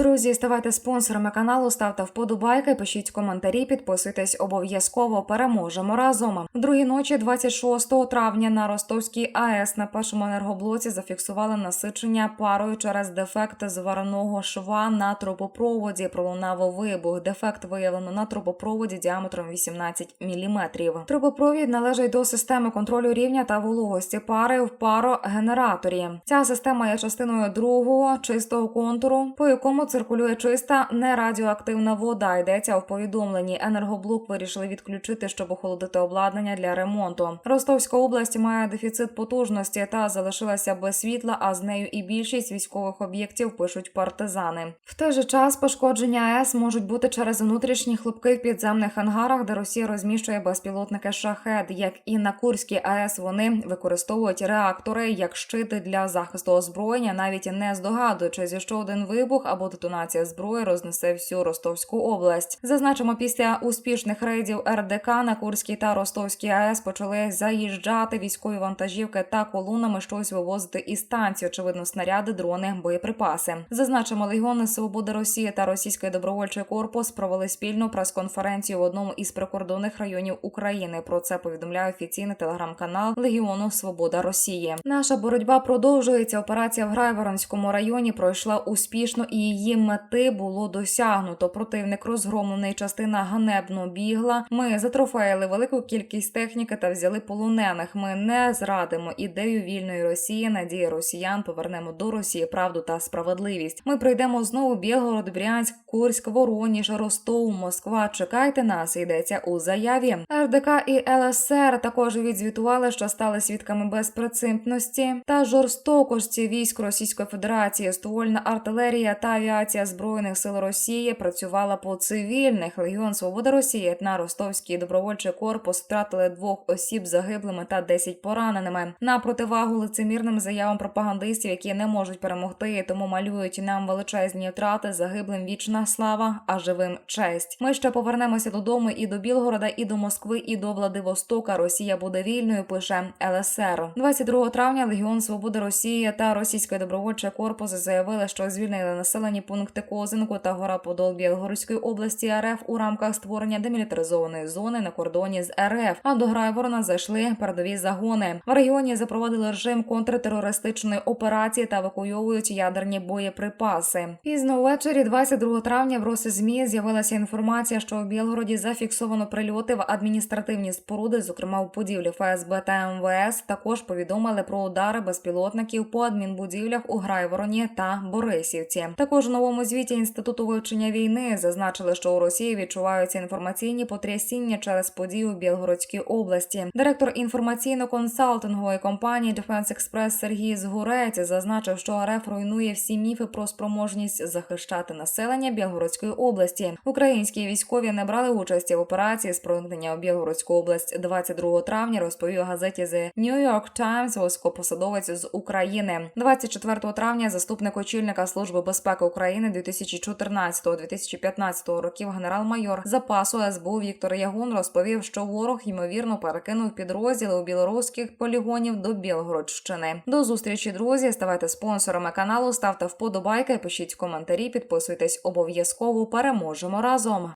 Друзі, ставайте спонсорами каналу, ставте вподобайки, пишіть коментарі, підписуйтесь обов'язково. Переможемо разом. Другій ночі, 26 травня, на Ростовській АЕС на першому енергоблоці зафіксували насичення парою через дефект звареного шва на трубопроводі. Пролунав вибух. Дефект виявлено на трубопроводі діаметром 18 мм. Трубопровід належить до системи контролю рівня та вологості пари в парогенераторі. Ця система є частиною другого чистого контуру, по якому циркулює чиста нерадіоактивна вода. Йдеться у повідомленні. Енергоблок вирішили відключити, щоб охолодити обладнання для ремонту. Ростовська область має дефіцит потужності та залишилася без світла, а з нею і більшість військових об'єктів пишуть партизани. В той же час пошкодження АЕС можуть бути через внутрішні хлопки в підземних ангарах, де Росія розміщує безпілотники шахет. Як і на Курській АЕС, вони використовують реактори як щити для захисту озброєння, навіть не здогадуючись, що один вибух або детонація зброї рознесе всю Ростовську область. Зазначимо, після успішних рейдів РДК на Курській та Ростовській АЕС почали заїжджати військові вантажівки та колонами щось вивозити із станції. Очевидно, снаряди, дрони, боєприпаси. Зазначимо, Легіони Свободи Росії та Російський добровольчий корпус провели спільну прес-конференцію в одному із прикордонних районів України. Про це повідомляє офіційний телеграм-канал Легіону Свобода Росії. Наша боротьба продовжується. Операція в Грайворонському районі пройшла успішно, і її мети було досягнуто. Противник розгромлений, частина ганебно бігла. Ми затрофеїли велику кількість техніки та взяли полонених. Ми не зрадимо ідею вільної Росії, надії росіян. Повернемо до Росії правду та справедливість. Ми пройдемо знову Білгород, Брянськ, Курськ, Вороніж, Ростов, Москва. Чекайте нас. Йдеться у заяві. РДК і ЛСР також відзвітували, що стали свідками безпрецедентності та жорстокості військ Російської Федерації. Ствольна артилерія та авіація збройних сил Росії працювала по цивільних. Легіон Свобода Росії на Ростовський добровольчий корпус втратили двох осіб загиблими та 10 пораненими. На противагу лицемірним заявам пропагандистів, які не можуть перемогти, тому малюють нам величезні втрати. Загиблим вічна слава, а живим честь. Ми ще повернемося додому і до Білгорода, і до Москви, і до Владивостока. Росія буде вільною. Пише ЛСР. 22 травня Легіон Свободи Росії та Російський добровольчий корпус заявили, що звільнили населені пункти Козинку та Гора Подол Білгородської області РФ у рамках створення демілітаризованої зони на кордоні з РФ. А до Грайворона зайшли передові загони. В регіоні запровадили режим контртерористичної операції та евакуйовують ядерні боєприпаси. Пізно ввечері, 22 травня, в Росзмі з'явилася інформація, що в Білгороді зафіксовано прильоти в адміністративні споруди, зокрема у будівлі ФСБ та МВС. Також повідомили про удари безпілотників по адмінбудівлях у Грайвороні та Борисівці. Також у новому звіті інституту вивчення війни зазначили, що у Росії відчуваються інформаційні потрясіння через події у Білгородській області. Директор інформаційно-консалтингової компанії Defense Express Сергій Згурець зазначив, що РФ руйнує всі міфи про спроможність захищати населення Білгородської області. Українські військові не брали участі в операції з проникнення у Білгородську область 22 травня. Розповів газеті The New York Times високопосадовець з України. 24 травня заступник очільника служби безпеки України 2014-2015 років генерал-майор запасу СБУ Віктор Ягун розповів, що ворог ймовірно перекинув підрозділи у білоруських полігонів до Білгородщини. До зустрічі, друзі. Ставайте спонсорами каналу, ставте вподобайки, пишіть коментарі, підписуйтесь обов'язково. Переможемо разом.